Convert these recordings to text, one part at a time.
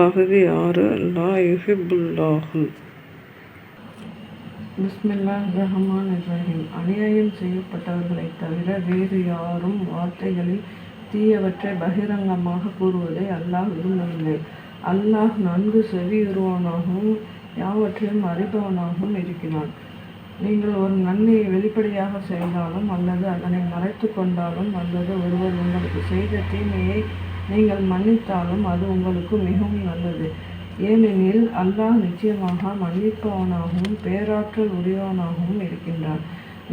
பகுதி ஆறு லா யுஹிப்புல்லாஹு. பிஸ்மில்லா ரஹ்மான் இப்ராஹிம் அநியாயம் செய்யப்பட்டவர்களைத் தவிர வேறு யாரும் வார்த்தைகளில் தீயவற்றை பகிரங்கமாக கூறுவதை அல்லாஹ் விரும்பவில்லை. அல்லாஹ் நன்கு செவியுறுவனாகவும் யாவற்றையும் அறிபவனாகவும் இருக்கிறான். நீங்கள் ஒரு நன்மையை வெளிப்படையாக செய்தாலும் அல்லது அதனை மறைத்து கொண்டாலும் அல்லது ஒருவர் உங்களுக்கு செய்த தீமையை நீங்கள் மன்னித்தாலும் அது உங்களுக்கு மிகவும் நல்லது. ஏனெனில் அல்லாஹ் நிச்சயமாக மன்னிப்பவனாகவும் பேராற்றல் உடையவனாகவும் இருக்கின்றான்.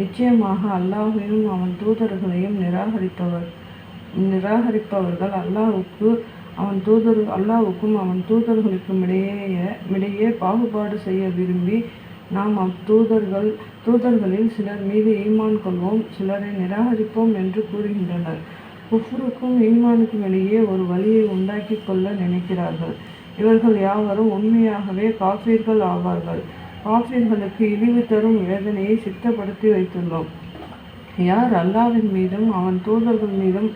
நிச்சயமாக அல்லாஹையும் அவன் தூதர்களையும் நிராகரிப்பவர் நிராகரிப்பவர்கள் அல்லாஹுக்கு அவன் தூதர் அல்லாஹுக்கும் அவன் தூதர்களுக்கும் இடையே இடையே பாகுபாடு செய்ய விரும்பி நாம் அத்தூதர்கள் தூதர்களில் சிலர் மீது ஈமான் கொள்வோம் சிலரை நிராகரிப்போம் என்று கூறுகின்றனர். குஃப்ருக்கும் ஈமானுக்கும் இடையே ஒரு வழியை உண்டாக்கி கொள்ள நினைக்கிறார்கள். இவர்கள் யாவரும் உண்மையாகவே காஃபீர்கள் ஆவார்கள். காஃபீர்களுக்கு இழிவு தரும் வேதனையை சித்தப்படுத்தி வைத்துள்ளோம். யார் அல்லாவின் மீதும் அவன் தூதர்கள் மீதும்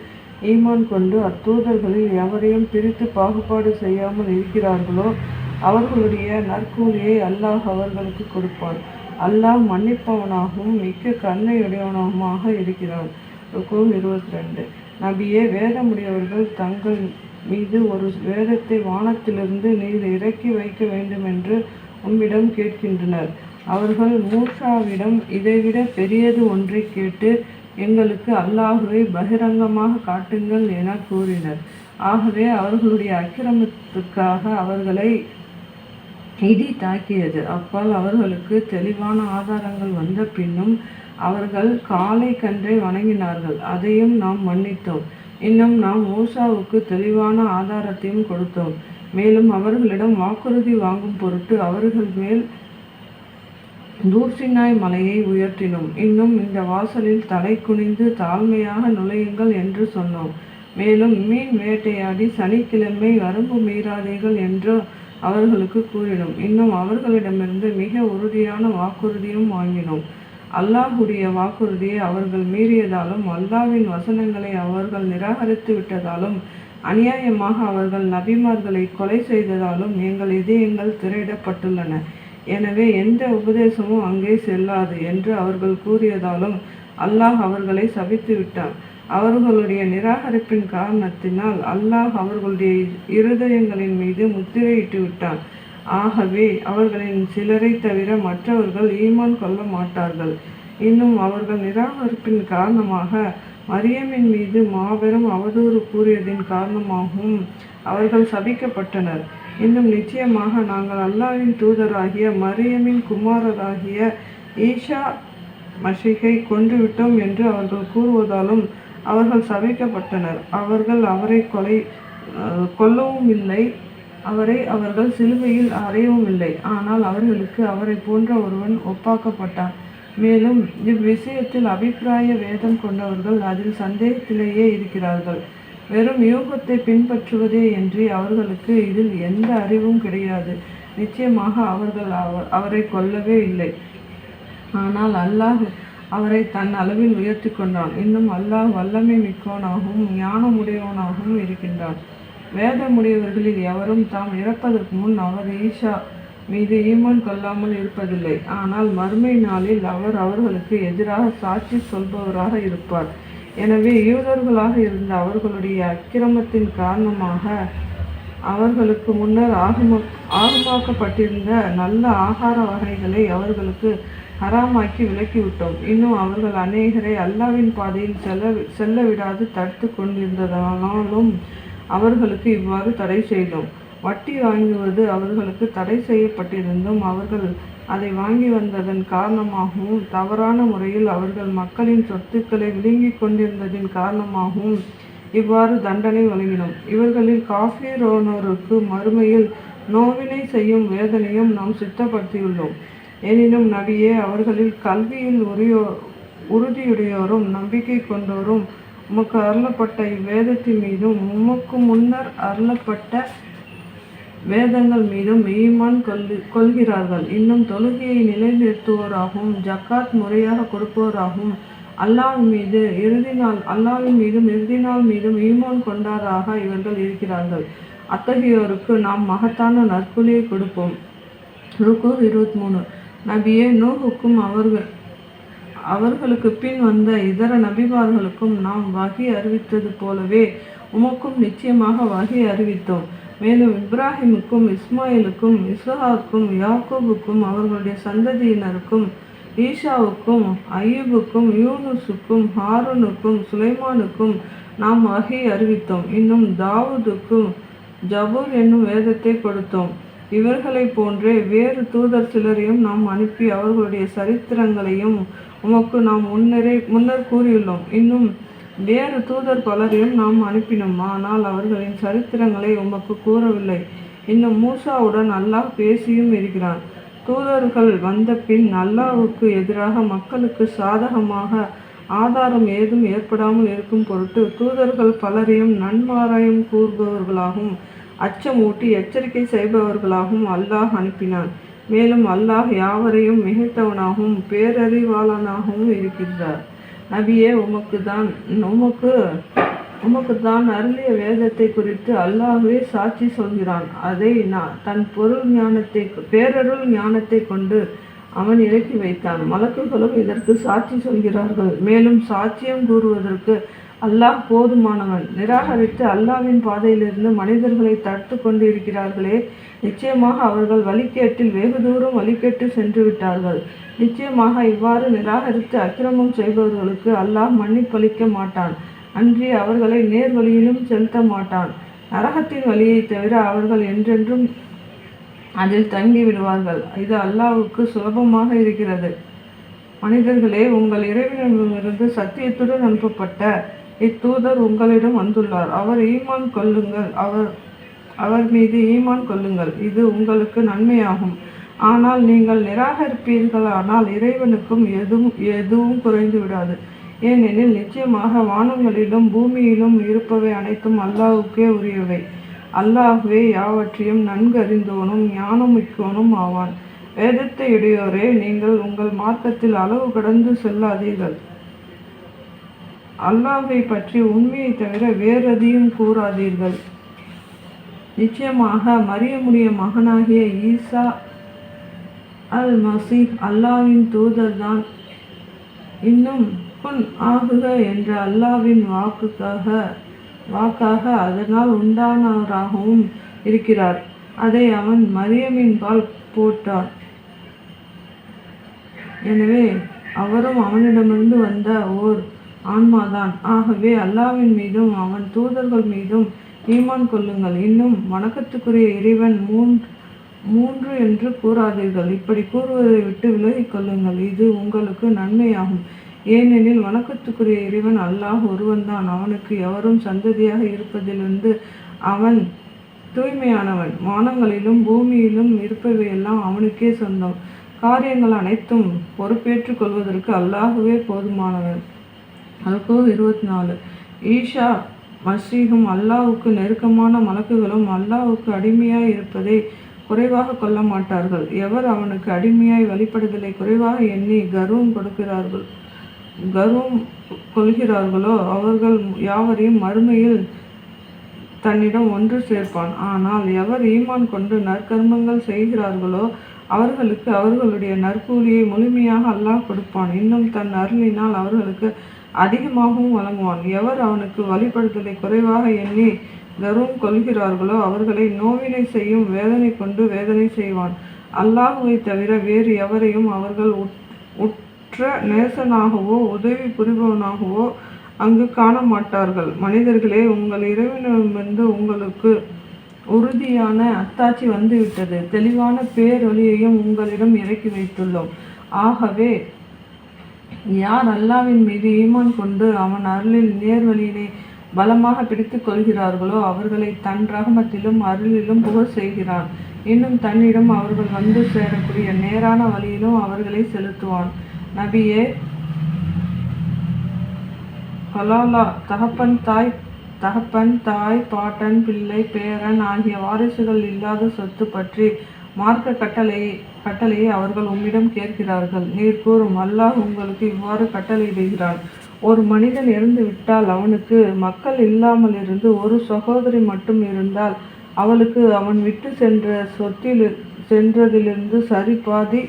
ஈமான் கொண்டு அத்தூதர்களில் எவரையும் பிரித்து பாகுபாடு செய்யாமல் இருக்கிறார்களோ அவர்களுடைய நற்கூலியை அல்லாஹ் அவர்களுக்கு கொடுப்பான். அல்லாஹ் மன்னிப்பவனாகவும் மிக்க கருணையுடையவனாக இருக்கிறான். இருபத்தி ரெண்டு. நபியே வேதமுடையவர்கள் தங்கள் மீது ஒரு வேதத்தை வானத்திலிருந்து நீர் இறக்கி வைக்க வேண்டும் என்று உம்மிடம் கேட்கின்றனர். அவர்கள் மூசாவிடம் இதைவிட பெரியது ஒன்றை கேட்டு எங்களுக்கு அல்லாஹுவை பகிரங்கமாக காட்டுங்கள் என கூறினர். ஆகவே அவர்களுடைய அக்கிரமத்துக்காக அவர்களை இடி தாக்கியது. அப்பால் அவர்களுக்கு தெளிவான ஆதாரங்கள் வந்த பின்னும் அவர்கள் காலை கன்றை வணங்கினார்கள். அதையும் நாம் மன்னித்தோம். இன்னும் நாம் மூசாவுக்கு தெளிவான ஆதாரத்தையும் கொடுத்தோம். மேலும் அவர்களிடம் வாக்குறுதி வாங்கும் பொருட்டு அவர்கள் மேல் தூர்சினாய் மலையை உயர்த்தினோம். இன்னும் இந்த வாசலில் தலை குனிந்து தாழ்மையாக நுழையுங்கள் என்று சொன்னோம். மேலும் மீன் வேட்டையாடி சனிக்கிழமை வரம்பு மீறாதீர்கள் என்று அவர்களுக்கு கூறினோம். இன்னும் அவர்களிடமிருந்து மிக உறுதியான வாக்குறுதியும் வாங்கினோம். அல்லாஹுடைய வாக்குறுதியை அவர்கள் மீறியதாலும் அல்லாவின் வசனங்களை அவர்கள் நிராகரித்து விட்டதாலும் அநியாயமாக அவர்கள் நபிமார்களை கொலை செய்ததாலும் எங்கள் இதயங்கள் திரையிடப்பட்டுள்ளன. எனவே எந்த உபதேசமும் அங்கே செல்லாது என்று அவர்கள் கூறியதாலும் அல்லாஹ் அவர்களை சபித்து விட்டார் அவர்களுடைய நிராகரிப்பின் காரணத்தினால் அல்லாஹ் அவர்களுடைய இருதயங்களின் மீது முத்திரையிட்டு விட்டான். ஆகவே அவர்களின் சிலரை தவிர மற்றவர்கள் ஈமான் கொள்ள மாட்டார்கள். இன்னும் அவர்கள் நிராகரிப்பின் காரணமாக மரியமின் மீது மாபெரும் அவதூறு கூறியதின் காரணமாகவும் அவர்கள் சபிக்கப்பட்டனர். இன்னும் நிச்சயமாக நாங்கள் அல்லாவின் தூதராகிய மரியமின் குமாரராகிய ஈஷா மஷிகை கொன்றுவிட்டோம் என்று அவர்கள் கூறுவதாலும் அவர்கள் சபிக்கப்பட்டனர். அவர்கள் அவரை கொலை கொல்லவும் இல்லை அவரை அவர்கள் சிலுவையில் அறையவும் இல்லை ஆனால் அவர்களுக்கு அவரை போன்ற ஒருவன் ஒப்பாக்கப்பட்டான். மேலும் இவ்விஷயத்தில் அபிப்பிராய வேதம் கொண்டவர்கள் அதில் சந்தேகத்திலேயே இருக்கிறார்கள். வெறும் யூகத்தை பின்பற்றுவதே இன்றி அவர்களுக்கு இதில் எந்த அறிவும் கிடையாது. நிச்சயமாக அவர்கள் அவரை கொல்லவே இல்லை. ஆனால் அல்லாஹ் அவரை தன் அளவில் உயர்த்தி கொண்டான். இன்னும் அல்லாஹ் வல்லமை மிக்கவனாகவும் ஞானமுடையவனாகவும் இருக்கின்றான். வேதமுடையவர்களில் எவரும் தாம் இறப்பதற்கு முன் அவர் ஈஷா மீது ஈமான் கொள்ளாமல் இருப்பதில்லை. ஆனால் மறுமை நாளில் அவர் அவர்களுக்கு எதிராக சாட்சி சொல்பவராக இருப்பார். எனவே யூதர்களாக இருந்த அவர்களுடைய அக்கிரமத்தின் காரணமாக அவர்களுக்கு முன்னர் ஆகம ஆகமாக்கப்பட்டிருந்த நல்ல ஆகார வகைகளை அவர்களுக்கு ஹராமாக்கி விலக்கிவிட்டோம். இன்னும் அவர்கள் அநேகரை அல்லாவின் பாதையில் செல்ல செல்ல விடாது தடுத்து கொண்டிருந்ததானாலும் அவர்களுக்கு இவ்வாறு தடை செய்தோம். வட்டி வாங்குவது அவர்களுக்கு தடை செய்யப்பட்டிருந்தும் அவர்கள் அதை வாங்கி வந்ததன் காரணமாகவும் தவறான முறையில் அவர்கள் மக்களின் சொத்துக்களை விழுங்கிக் கொண்டிருந்ததின் காரணமாகவும் இவ்வாறு தண்டனை வழங்கினோம். இவர்களில் காஃபிரோனோருக்கு மறுமையில் நோவினை செய்யும் வேதனையும் நாம் சித்தப்படுத்தியுள்ளோம். எனினும் நபியே அவர்களில் கல்வியில் உரியோ உறுதியுடையோரும் நம்பிக்கை கொண்டோரும் உமக்கு அருளப்பட்ட இவ்வேதத்தின் மீதும் உமக்கு முன்னர் அருளப்பட்ட வேதங்கள் மீதும் ஈமான் கொள்ளு கொள்கிறார்கள். இன்னும் தொழுகையை நிலைநிறுத்துவோராகவும் ஜக்காத் முறையாக கொடுப்போராகவும் அல்லாஹ் மீது இறுதி நாள் அல்லாவின் மீதும் இறுதி நாள் மீதும் ஈமான் கொண்டாராக இவர்கள் இருக்கிறார்கள். அத்தகையோருக்கு நாம் மகத்தான நற்கூலியை கொடுப்போம். ருக்கு இருபத்தி மூணு. நபியே நூஹுக்கும் அவர்கள் அவர்களுக்கு பின் வந்த இதர நபிமார்களுக்கும் நாம் வகி அறிவித்தது போலவே உமக்கும் நிச்சயமாக வகி அறிவித்தோம். மேலும் இப்ராஹிமுக்கும் இஸ்மாயிலுக்கும் இஸ்ஹாக்கும் யாக்கூபுக்கும் அவர்களுடைய சந்ததியினருக்கும் ஈஷாவுக்கும் ஐயூபுக்கும் யூனுஸுக்கும் ஹாரூனுக்கும் சுலைமானுக்கும் நாம் வகை அறிவித்தோம். இன்னும் தாவூதுக்கும் ஜபூர் என்னும் வேதத்தை கொடுத்தோம். இவர்களைப் போன்றே வேறு தூதர் சிலரையும் நாம் அனுப்பி அவர்களுடைய சரித்திரங்களையும் உமக்கு நாம் முன்னரே முன்னர் கூறியுள்ளோம். இன்னும் வேறு தூதர் பலரையும் நாம் அனுப்பினோம். ஆனால் அவர்களின் சரித்திரங்களை உமக்கு கூறவில்லை. இன்னும் மூசாவுடன் அல்லாஹ் பேசியும் இருக்கிறான். தூதர்கள் வந்த பின் அல்லாவுக்கு எதிராக மக்களுக்கு சாதகமாக ஆதாரம் ஏதும் ஏற்படாமல் இருக்கும் பொருட்டு தூதர்கள் பலரையும் நன்மாராயம் கூறுபவர்களாகவும் அச்சமூட்டி எச்சரிக்கை செய்பவர்களாகவும் அல்லாஹ் அனுப்பினான். மேலும் அல்லாஹ் யாவரையும் மிகைத்தவனாகவும் பேரறிவாளனாகவும் இருக்கிறார் நபியே உமக்கு தான் உமக்கு உமக்கு தான் அருளிய வேதத்தை குறித்து அல்லாஹ்வே சாட்சி சொல்கிறான். அதை நான் தன் பொருள் ஞானத்தை பேரருள் ஞானத்தை கொண்டு அவன் இறக்கி வைத்தான். மலக்குகளும் இதற்கு சாட்சி சொல்கிறார்கள். மேலும் சாட்சியம் கூறுவதற்கு அல்லாஹ் போதுமானவன். நிராகரித்து அல்லாஹ்வின் பாதையிலிருந்து மனிதர்களை தடுத்து கொண்டு இருக்கிறார்களே நிச்சயமாக அவர்கள் வழிகேட்டில் வெகு தூரம் வழிகேட்டு சென்று விட்டார்கள். நிச்சயமாக இவ்வாறு நிராகரித்து அக்கிரமம் செய்பவர்களுக்கு அல்லாஹ் மன்னிப்பளிக்க மாட்டான். அன்றி அவர்களை நேர் வழியிலும் செலுத்த மாட்டான். நரகத்தின் வழியை தவிர அவர்கள் என்றென்றும் அதில் தங்கி விடுவார்கள். இது அல்லாவுக்கு சுலபமாக இருக்கிறது. மனிதர்களே உங்கள் இறைவனிடமிருந்து சத்தியத்துடன் அனுப்பப்பட்ட இத்தூதர் உங்களிடம் வந்துள்ளார். அவர் ஈமான் கொள்ளுங்கள். அவர் அவர் மீது ஈமான் கொள்ளுங்கள். இது உங்களுக்கு நன்மையாகும். ஆனால் நீங்கள் நிராகரிப்பீர்களானால் இறைவனுக்கும் எதுவும் எதுவும் குறைந்து விடாது. ஏனெனில் நிச்சயமாக வானங்களிலும் பூமியிலும் இருப்பவை அனைத்தும் அல்லாஹுக்கே உரியவை. அல்லாஹ்வே யாவற்றையும் நன்கு அறிந்தோனும் ஞானமிக்கோனும் ஆவான். வேதத்தை இடையோரே நீங்கள் உங்கள் மார்க்கத்தில் அளவு கடந்து செல்லாதீர்கள். அல்லாஹை பற்றி உண்மையை தவிர வேறெதையும் கூறாதீர்கள். நிச்சயமாக மரியமுடைய மகனாகிய ஈசா அல் மசீத் அல்லாவின் தூதர்தான். இன்னும் குன் ஆகுக என்ற அல்லாவின் வாக்குக்காக வாக்காக அதனால் உண்டானவராகவும் இருக்கிறார். அதை அவன் மரியமின் பால் போட்டார் எனவே அவரும் அவனிடமிருந்து வந்த ஓர் ஆன்மாதான். ஆகவே அல்லாவின் மீதும் அவன் தூதர்கள் மீதும் ஈமான் கொள்ளுங்கள். இன்னும் வணக்கத்துக்குரிய இறைவன் மூன்று மூன்று என்று கூறாதீர்கள். இப்படி கூறுவதை விட்டு விலகிக் கொள்ளுங்கள். இது உங்களுக்கு நன்மையாகும். ஏனெனில் வணக்கத்துக்குரிய இறைவன் அல்லாஹ் ஒருவன்தான். அவனுக்கு எவரும் சந்ததியாக இருப்பதிலிருந்து அவன் தூய்மையானவன். வானங்களிலும் பூமியிலும் இருப்பவையெல்லாம் அவனுக்கே சொந்தம். காரியங்கள் அனைத்தும் பொறுப்பேற்றுக் கொள்வதற்கு அல்லாஹுவே போதுமானவன். அல்கோ இருபத்தி நாலு ஈஷா மசீகும் அல்லாவுக்கு நெருக்கமான மலக்குகளும் அல்லாவுக்கு அடிமையாய் இருப்பதை குறைவாக கொள்ள மாட்டார்கள். எவர் அவனுக்கு அடிமையாய் வழிபடுதலை குறைவாக எண்ணி கர்வம் கொடுக்கிறார்கள் கர்வம் கொள்கிறார்களோ அவர்கள் யாவரையும் மறுமையில் தன்னிடம் ஒன்று சேர்ப்பான். ஆனால் எவர் ஈமான் கொண்டு நற்கர்மங்கள் செய்கிறார்களோ அவர்களுக்கு அவர்களுடைய நற்கூலியை முழுமையாக அல்லாஹ் கொடுப்பான். இன்னும் தன் அருளினால் அவர்களுக்கு அதிகமாகவும் வழங்குவான். எவர் அவனுக்கு வழிபடுதலை குறைவாக எண்ணி கர்வம் கொள்கிறார்களோ அவர்களை நோவினை செய்யும் வேதனை கொண்டு வேதனை செய்வான். அல்லாஹுவை தவிர வேறு எவரையும் அவர்கள் உட்- உற்ற நேசனாகவோ உதவி புரிபவனாகவோ அங்கு காண மாட்டார்கள் மனிதர்களே உங்கள் இறைவனிடமிருந்து உங்களுக்கு உறுதியான அத்தாட்சி வந்துவிட்டது. தெளிவான பேரொளியையும் உங்களிடம் இறக்கி வைத்துள்ளோம். ஆகவே யார் அல்லாவின் மீது ஈமான் கொண்டு அவன் அருளில் நேர்வழியினை பலமாக பிடித்துக் கொள்கிறார்களோ அவர்களை தன் ரகமத்திலும் அருளிலும் புகழ் செய்கிறான். இன்னும் தன்னிடம் அவர்கள் வந்து சேரக்கூடிய நேரான வழியிலும் அவர்களை செலுத்துவான். நபியே கலாலா தகப்பன் தாய் தகப்பன் தாய் பாட்டன் பிள்ளை பேரன் ஆகிய வாரிசுகள் இல்லாத சொத்து பற்றி மார்க்க கட்டளை கட்டளையை அவர்கள் உம்மிடம் கேட்கிறார்கள். நீர் கூறும் அல்லாஹ் உங்களுக்கு இவ்வாறு கட்டளையிடுகிறான் ஒரு மனிதன் இறந்து விட்டால் அவனுக்கு மக்கள் இல்லாமல் இருந்து ஒரு சகோதரி மட்டும் இருந்தால் அவளுக்கு அவன் விட்டு சென்ற சொத்தில் சென்றதிலிருந்து சரி பாதி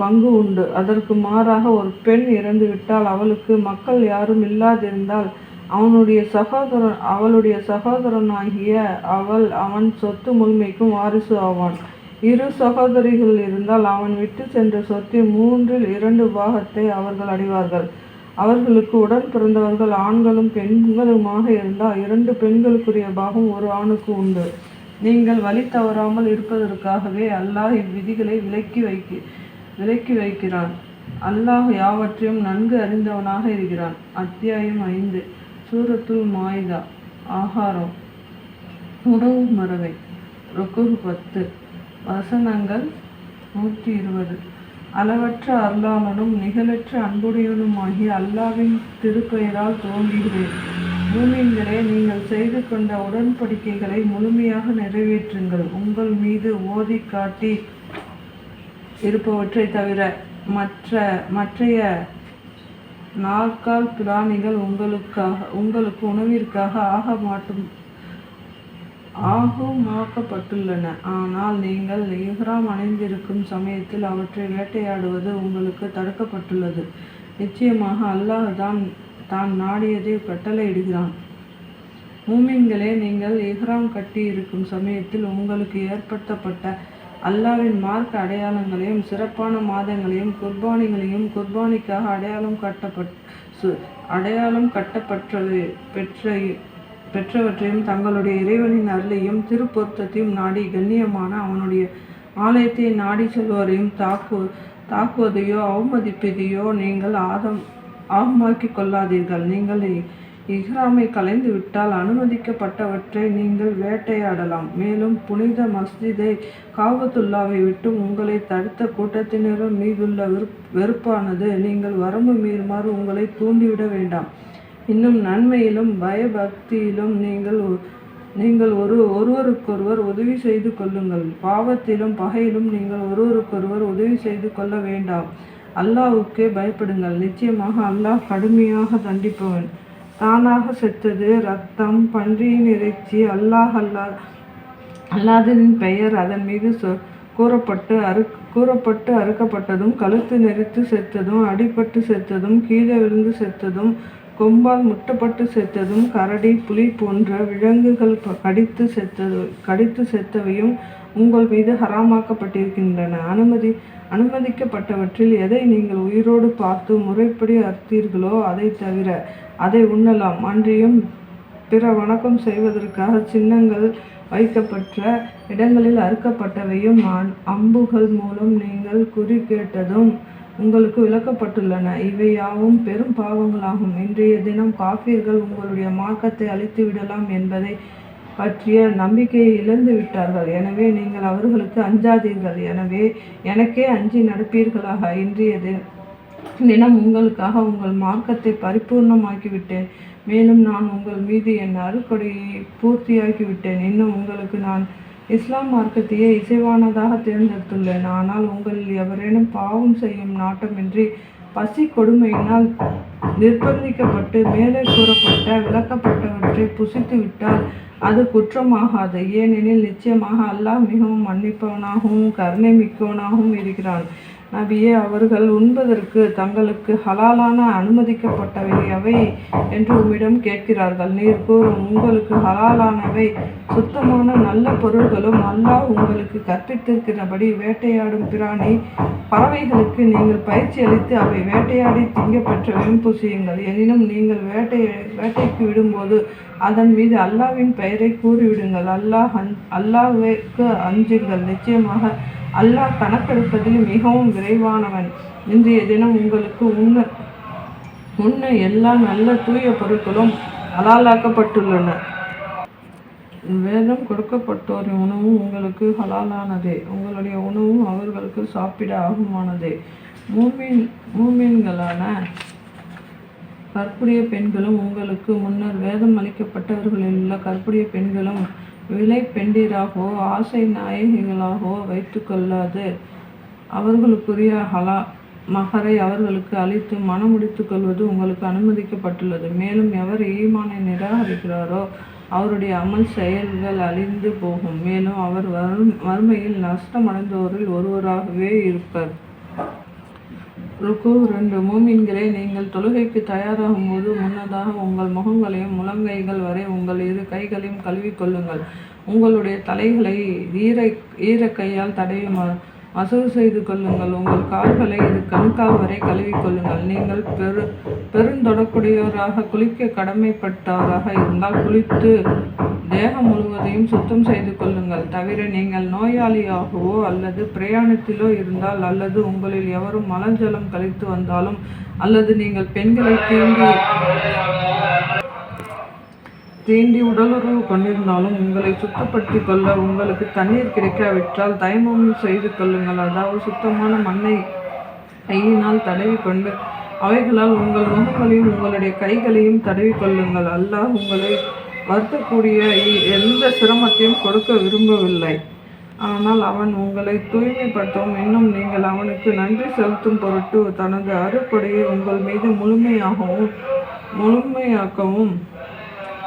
பங்கு உண்டு. அதற்கு மாறாக ஒரு பெண் இறந்துவிட்டால் அவளுக்கு மக்கள் யாரும் இல்லாதிருந்தால் அவனுடைய சகோதரன் அவளுடைய சகோதரனாகிய அவள் அவன் சொத்து முழுமைக்கும் வாரிசு ஆவான். இரு சகோதரிகள் இருந்தால் அவன் விட்டு சென்ற சொத்தின் மூன்றில் இரண்டு பாகத்தை அவர்கள் அடைவார்கள். அவர்களுக்கு உடன் பிறந்தவர்கள் ஆண்களும் பெண்களுமாக இருந்தால் இரண்டு பெண்களுக்குரிய பாகம் ஒரு ஆணுக்கு உண்டு. நீங்கள் வழி தவறாமல் இருப்பதற்காகவே அல்லாஹ் இவ்விதிகளை விலக்கி வைக்க விலக்கி வைக்கிறான். அல்லாஹ் யாவற்றையும் நன்கு அறிந்தவனாக இருக்கிறான். அத்தியாயம் ஐந்து. சூரத்துல் மாய்தா. ஆகாரம். உணவு மரவை ரொக்கு பத்து. வசனங்கள் நூற்றி இருபது. அளவற்ற அருளாளனும் நிகழற்ற அன்புடையவனுமாகிய அல்லாவின் திருப்பெயரால் தோன்றுகிறேன். பூமியங்களே நீங்கள் செய்து கொண்ட உடன்படிக்கைகளை முழுமையாக நிறைவேற்றுங்கள். உங்கள் மீது ஓதி காட்டி இருப்பவற்றை தவிர மற்ற மற்றைய நாற்கால் பிராணிகள் உங்களுக்காக உங்களுக்கு உணவிற்காக ஆக மாட்டும். ஆகுமாக்கப்பட்டுள்ளன. ஆனால் நீங்கள் இஹ்ராம் அணிந்திருக்கும் சமயத்தில் அவற்றை வேட்டையாடுவது உங்களுக்கு தடுக்கப்பட்டுள்ளது. நிச்சயமாக அல்லாஹ் தான் தான் நாடியதை கட்டளையிடுகிறான். மூமின்களே நீங்கள் இஹ்ராம் கட்டி இருக்கும் சமயத்தில் உங்களுக்கு ஏற்படுத்தப்பட்ட அல்லாவின் மார்க் அடையாளங்களையும் சிறப்பான மாதங்களையும் குர்பானிகளையும் குர்பானிக்காக அடையாளம் கட்டப்பட் அடையாளம் கட்டப்பட்டது பெற்ற பெற்றவற்றையும் தங்களுடைய இறைவனின் அருளையும் திருப்பொருத்தத்தையும் நாடி கண்ணியமான அவனுடைய ஆலயத்தை நாடி செல்வோரையும் தாக்கு தாக்குவதையோ அவமதிப்பதையோ நீங்கள் ஆதம் ஆகமாக்கிக் கொள்ளாதீர்கள். நீங்கள் இஹ்ராமை கலைந்து விட்டால் அனுமதிக்கப்பட்டவற்றை நீங்கள் வேட்டையாடலாம். மேலும் புனித மஸ்ஜிதை காபத்துல்லாவை விட்டு உங்களை தடுத்த கூட்டத்தினரும் மீதுள்ள வெறுப்பானது நீங்கள் வரம்பு மீறுமாறு உங்களை தூண்டிவிட வேண்டாம். இன்னும் நன்மையிலும் பயபக்தியிலும் நீங்கள் நீங்கள் ஒரு ஒருவருக்கொருவர் உதவி செய்து கொள்ளுங்கள். பாவத்திலும் பகையிலும் நீங்கள் ஒருவருக்கொருவர் உதவி செய்து கொள்ள வேண்டாம். அல்லாவுக்கே பயப்படுங்கள். நிச்சயமாக அல்லாஹ் கடுமையாக தண்டிப்பவன். தானாக செத்தது ரத்தம் பன்றியின் இறைச்சி அல்லாஹ் அல்லா அல்லாதனின் பெயர் அதன் மீது சொ கூறப்பட்டு அறு கூறப்பட்டு அறுக்கப்பட்டதும் கழுத்து நெறித்து செத்ததும் அடிபட்டு செத்ததும் கீழே விழுந்து செத்ததும் கொம்பால் முட்டப்பட்டு செத்ததும் கரடி புலி போன்ற விலங்குகள் கடித்து செத்தது கடித்து செத்தவையும் உங்கள் மீது ஹராமாக்கப்பட்டிருக்கின்றன. அனுமதி அனுமதிக்கப்பட்டவற்றில் எதை நீங்கள் உயிரோடு பார்த்து முறைப்படி அறுத்தீர்களோ அதை தவிர அதை உண்ணலாம். அன்றியும் பிற வணக்கம் செய்வதற்காக சின்னங்கள் வைக்கப்பட்ட இடங்களில் அறுக்கப்பட்டவையும் அம்புகள் மூலம் நீங்கள் குறி கேட்டதும் உங்களுக்கு விளக்கப்பட்டுள்ளன. இவை யாவும் பெரும் பாவங்களாகும். இன்றைய தினம் காஃபியர்கள் உங்களுடைய மார்க்கத்தை அழித்து விடலாம் என்பதை பற்றிய நம்பிக்கையை இழந்து விட்டார்கள். எனவே நீங்கள் அவர்களுக்கு அஞ்சாதீர்கள். எனவே எனக்கே அஞ்சி நடப்பீர்களாக. இன்றைய தினம் உங்களுக்காக உங்கள் மார்க்கத்தை பரிபூர்ணமாக்கிவிட்டேன். மேலும் நான் உங்கள் மீது என் அறுக்கொடையை பூர்த்தியாக்கிவிட்டேன். இன்னும் உங்களுக்கு நான் இஸ்லாம் மார்க்கத்தையே இசைவானதாக தேர்ந்தெடுத்துள்ளேன். ஆனால் உங்களில் எவரேனும் பாவம் செய்யும் நாட்டமின்றி பசி கொடுமையினால் நிர்பந்திக்கப்பட்டு மேலே கூறப்பட்ட விளக்கப்பட்டவற்றை புசித்து விட்டால் அது குற்றமாகாது. ஏனெனில் நிச்சயமாக அல்லாஹ் மிகவும் மன்னிப்பவனாகவும் கருணை மிக்கவனாகவும் இருக்கிறான். நபியே அவர்கள் உண்பதற்கு தங்களுக்கு ஹலாலான அனுமதிக்கப்பட்டவை எவை என்று உம்மிடம் கேட்கிறார்கள். நீர் கூறும் உங்களுக்கு ஹலாலானவை சுத்தமான நல்ல பொருள்களும் அல்லாஹ் உங்களுக்கு கற்பித்திருக்கிறபடி வேட்டையாடும் பிராணி பறவைகளுக்கு நீங்கள் பயிற்சி அளித்து அவை வேட்டையாடி திங்கப்பெற்றவையும் புசியுங்கள். எனினும் நீங்கள் வேட்டை வேட்டைக்கு விடும்போது அதன் மீது அல்லாவின் பெயரை கூறிவிடுங்கள். அல்லாஹ் அன் அல்லாஹுக்கு அஞ்சுங்கள். நிச்சயமாக அல்லாஹ் கணக்கெடுப்பதில் மிகவும் விரைவானவன். இன்றைய தினம் உங்களுக்கு உண்ண உண்ண எல்லா நல்ல தூய பொருட்களும் ஹலாலாக்கப்பட்டுள்ளன. வேதம் கொடுக்கப்பட்டோரின் உணவும் உங்களுக்கு ஹலாலானதே. உங்களுடைய உணவும் அவர்களுக்கு சாப்பிட ஆகுமானதே. மூமின் மூமின்களான கற்புடைய பெண்களும் உங்களுக்கு முன்னர் வேதம் அளிக்கப்பட்டவர்களில் உள்ள கற்புடைய பெண்களும் விலை பெண்டிராகவோ ஆசை நாயகிகளாகவோ வைத்து கொள்ளாது. அவர்களுக்குரிய ஹலா மகரை அவர்களுக்கு அளித்து மனம் முடித்துக் கொள்வது உங்களுக்கு அனுமதிக்கப்பட்டுள்ளது. மேலும் எவர் ஈமானை நிராகரிக்கிறாரோ அவருடைய அமல் செயல்கள் அழிந்து போகும். மேலும் அவர் வரும் வறுமையில் நஷ்டமடைந்தோரில் ஒருவராகவே இருப்பர். ருக்கு ரெண்டு மூமின்களே நீங்கள் தொழுகைக்கு தயாராகும் போது முன்னதாக உங்கள் முகங்களையும் முழங்கைகள் வரை உங்கள் இரு கைகளையும் கழுவிக் கொள்ளுங்கள். உங்களுடைய தலைகளை ஈர ஈர கையால் தடவி ம செய்து கொள்ளுங்கள். உங்கள் கால்களை இது கண்கால் வரை கழுவிக்கொள்ளுங்கள் நீங்கள் பெரு பெருந்தொடக்கூடியவராக குளிக்க கடமைப்பட்டவராக இருந்தால் குளித்து தேகம் முழுவதையும் சுத்தம் செய்து கொள்ளுங்கள். தவிர நீங்கள் நோயாளியாகவோ அல்லது பிரயாணத்திலோ இருந்தால் அல்லது உங்களில் எவரும் மலஞ்சலம் கழித்து வந்தாலும் அல்லது நீங்கள் பெண்களை தீண்டி தீண்டி உடலுறவு கொண்டிருந்தாலும் உங்களை சுத்தப்படுத்திக் கொள்ள உங்களுக்கு தண்ணீர் கிடைக்காவிட்டால் தயமம் செய்து கொள்ளுங்கள். அதாவது சுத்தமான மண்ணை கையினால் தடவி கொண்டு அவைகளால் உங்கள் முகங்களையும் உங்களுடைய கைகளையும் தடவி கொள்ளுங்கள். அல்லாஹ் உங்களை வருத்தக்கூடிய எந்த சிரமத்தையும் கொடுக்க விரும்பவில்லை. ஆனால் அவன் உங்களை தூய்மைப்படுத்தவும் இன்னும் நீங்கள் அவனுக்கு நன்றி செலுத்தும் பொருட்டு தனது அறுப்படையை உங்கள் மீது முழுமையாகவும் முழுமையாக்கவும்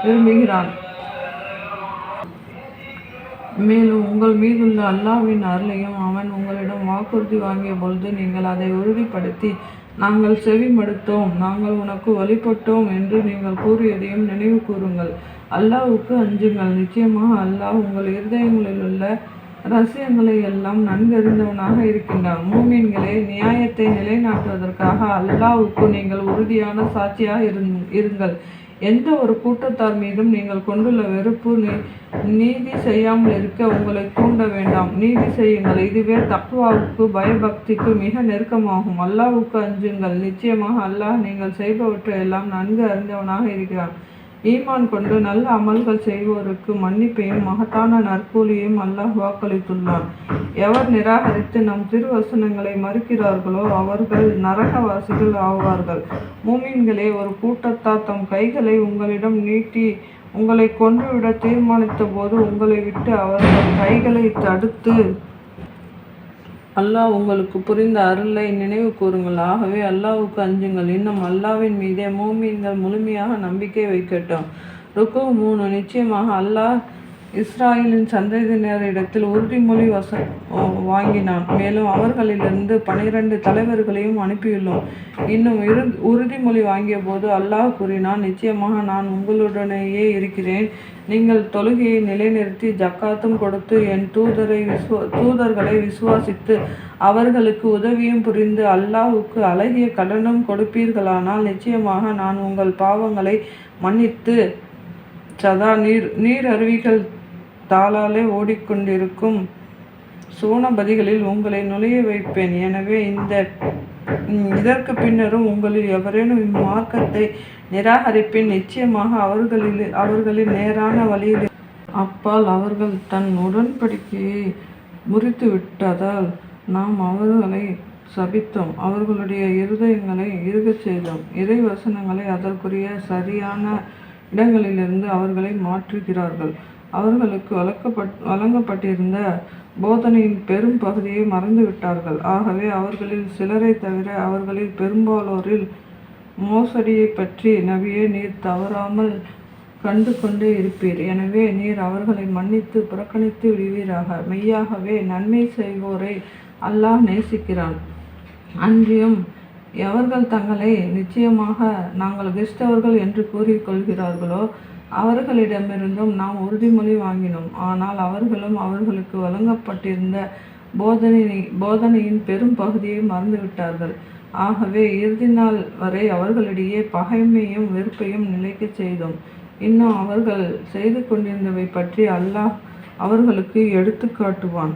விரும்புகிறான். மேலும் உங்கள் மீதுள்ள அல்லாவின் அருளையும் அவன் உங்களிடம் வாக்குறுதி வாங்கிய பொழுது நீங்கள் அதை உறுதிப்படுத்தி நாங்கள் செவி மடுத்தோம் நாங்கள் உனக்கு வழிபட்டோம் என்று நீங்கள் கூறியதையும் நினைவு கூறுங்கள். அல்லாவுக்கு அஞ்சுங்கள். நிச்சயமாக அல்லாஹ் உங்கள் இருதயங்களில் உள்ள ரகசியங்களை எல்லாம் நன்கறிந்தவனாக இருக்கின்றான். மூமீன்களே நியாயத்தை நிலைநாட்டுவதற்காக அல்லாவுக்கு நீங்கள் உறுதியான சாட்சியாக இருங்கள். எந்த ஒரு கூட்டத்தார் மீதும் நீங்கள் கொண்டுள்ள வெறுப்பு நீதி செய்யாமல் இருக்க உங்களை தூண்ட வேண்டாம். நீதி செய்யுங்கள். இதுவே தக்குவாவுக்கு பயபக்திக்கு மிக நெருக்கமாகும். அல்லாவுக்கு அஞ்சுங்கள். நிச்சயமாக அல்லாஹ் நீங்கள் செய்பவற்றை எல்லாம் நன்கு அறிந்தவனாக இருக்கிறான் ஈமான் கொண்டு நல்ல அமல்கள் செய்வோருக்கு மன்னிப்பையும் மகத்தான நற்கூலியையும் அல்லாஹ் வாக்களித்துள்ளான். எவர் நிராகரித்து நம் திருவசனங்களை மறுக்கிறார்களோ அவர்கள் நரகவாசிகள் ஆவார்கள். மூமின்களே ஒரு கூட்டத்தார் தம் கைகளை உங்களிடம் நீட்டி உங்களை கொன்றுவிட தீர்மானித்த போது உங்களை விட்டு அவர்கள் கைகளை தடுத்து அல்லாஹ் உங்களுக்கு புரிந்த அருளை நினைவு கூறுங்கள். ஆகவே அல்லாவுக்கு அஞ்சுங்கள். இன்னும் அல்லாவின் மீதே மூமீன்கள் முழுமையாக நம்பிக்கை வைக்கட்டும். ருக்கு மூணு. நிச்சயமாக அல்லாஹ் இஸ்ராயலின் சந்ததியினரிடத்தில் உறுதிமொழி வச வாங்கினான். மேலும் அவர்களிலிருந்து பனிரெண்டு தலைவர்களையும் அனுப்பியுள்ளோம். இன்னும் இரு உறுதிமொழி வாங்கிய போது அல்லாஹ் கூறினான் நிச்சயமாக நான் உங்களுடனேயே இருக்கிறேன். நீங்கள் தொழுகையை நிலைநிறுத்தி ஜக்காத்தும் கொடுத்து என் தூதரை விசுவ தூதர்களை விசுவாசித்து அவர்களுக்கு உதவியும் புரிந்து அல்லாஹுக்கு அழகிய கடனும் கொடுப்பீர்களானால் நிச்சயமாக நான் உங்கள் பாவங்களை மன்னித்து சதா நீர் நீர் அருவிகள் தாளாலே ஓடிக்கொண்டிருக்கும் சூனபதிகளில் உங்களை நுழைய வைப்பேன். எனவே இந்த இதற்கு பின்னரும் உங்களில் எவரேனும் இம்மார்க்கத்தை நிராகரிப்பின் நிச்சயமாக அவர்களில் அவர்களின் நேரான வழியில். அப்பால் அவர்கள் தன் உடன்படிக்கையை முறித்து விட்டதால் நாம் அவர்களை சபித்தோம். அவர்களுடைய இருதயங்களை இருகச் செய்தோம். இறை வசனங்களை அதற்குரிய சரியான இடங்களிலிருந்து அவர்களை மாற்றுகிறார்கள். அவர்களுக்கு வழக்கப்பட் வழங்கப்பட்டிருந்த போதனையின் பெரும் பகுதியை மறந்துவிட்டார்கள் ஆகவே அவர்களில் சிலரை தவிர அவர்களில் பெரும்பாலோரில் மோசடியை பற்றி நபியே நீர் தவறாமல் கண்டு கொண்டே இருப்பீர். எனவே நீர் அவர்களை மன்னித்து புறக்கணித்து விடுவீராக. மெய்யாகவே நன்மை செய்வோரை அல்லாஹ் நேசிக்கிறான். அன்றியும் எவர்கள் தங்களை நிச்சயமாக நாங்கள் கிறிஸ்தவர்கள் என்று கூறிக்கொள்கிறார்களோ அவர்களிடமிருந்தும் நாம் உறுதிமொழி வாங்கினோம். ஆனால் அவர்களும் அவர்களுக்கு வழங்கப்பட்டிருந்த போதனை போதனையின் பெரும் பகுதியை மறந்துவிட்டார்கள். ஆகவே இறுதி நாள் வரை அவர்களிடையே பகைமையும் வெறுப்பையும் நிலைக்கச் செய்தோம். இன்னும் அவர்கள் செய்து கொண்டிருந்தவை பற்றி அல்லாஹ் அவர்களுக்கு எடுத்து காட்டுவான்.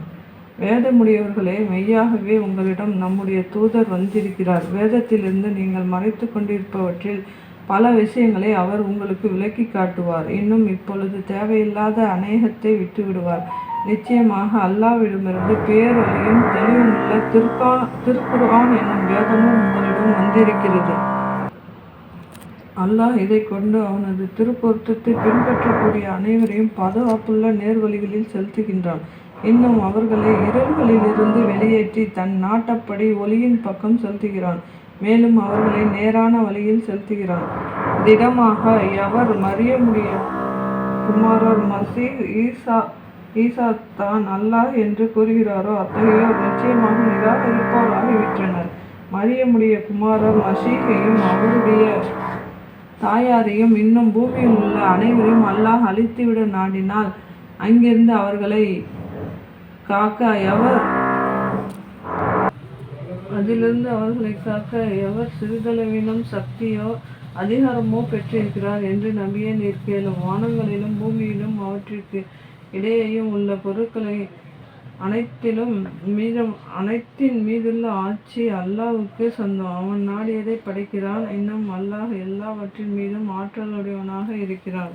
வேதமுடையவர்களே மெய்யாகவே உங்களிடம் நம்முடைய தூதர் வந்திருக்கிறார். வேதத்திலிருந்து நீங்கள் மறைத்து கொண்டிருப்பவற்றில் பல விஷயங்களை அவர் உங்களுக்கு விளக்கி காட்டுவார். இன்னும் இப்பொழுது தேவையில்லாத அநேகத்தை விட்டுவிடுவார். நிச்சயமாக அல்லாவிடமிருந்து பேரொழியும் தெளிவுமுள்ள திருக்கா திருக்குர்ஆன் என்னும் வேதமும் உங்களிடம் வந்திருக்கிறது. அல்லாஹ் இதை கொண்டு அவனது திருப்பொருத்தத்தை பின்பற்றக்கூடிய அனைவரையும் பாதுகாப்புள்ள நேர்வழிகளில் செலுத்துகின்றான். இன்னும் அவர்களை இருள்களிலிருந்து வெளியேற்றி தன் நாட்டப்படி ஒளியின் பக்கம் செலுத்துகிறான். மேலும் அவர்களை நேரான வழியில் செலுத்துகிறான். திடமாக எவர் மறிய முடிய குமாரர் மசி ஈசா ஈசா தான் அல்லாஹ் என்று கூறுகிறாரோ அத்தகையோர் நிச்சயமாக நிராகரிப்போராகிவிட்டனர் மரியமுடைய குமாரர் மசீகையும் அவருடைய தாயாரையும் இன்னும் பூமியில் உள்ள அனைவரையும் அல்லாஹ் அழித்துவிட நாடினால் அங்கிருந்து அவர்களை காக்க எவர் அதிலிருந்து அவர்களை காக்க எவர் சிறிதளவிலும் சக்தியோ அதிகாரமோ பெற்றிருக்கிறார் என்று நம்பியே நிற்கலும் வானங்களிலும் பூமியிலும் அவற்றிற்கு இடையேயும் உள்ள பொருட்களை அனைத்திலும் மீதும் அனைத்தின் மீதுள்ள ஆட்சி அல்லாஹ்வுக்கு சொந்தம். அவன் நாடியதை படைக்கிறான். இன்னும் அல்லாஹ் எல்லாவற்றின் மீதும் ஆற்றலுடையவனாக இருக்கிறான்.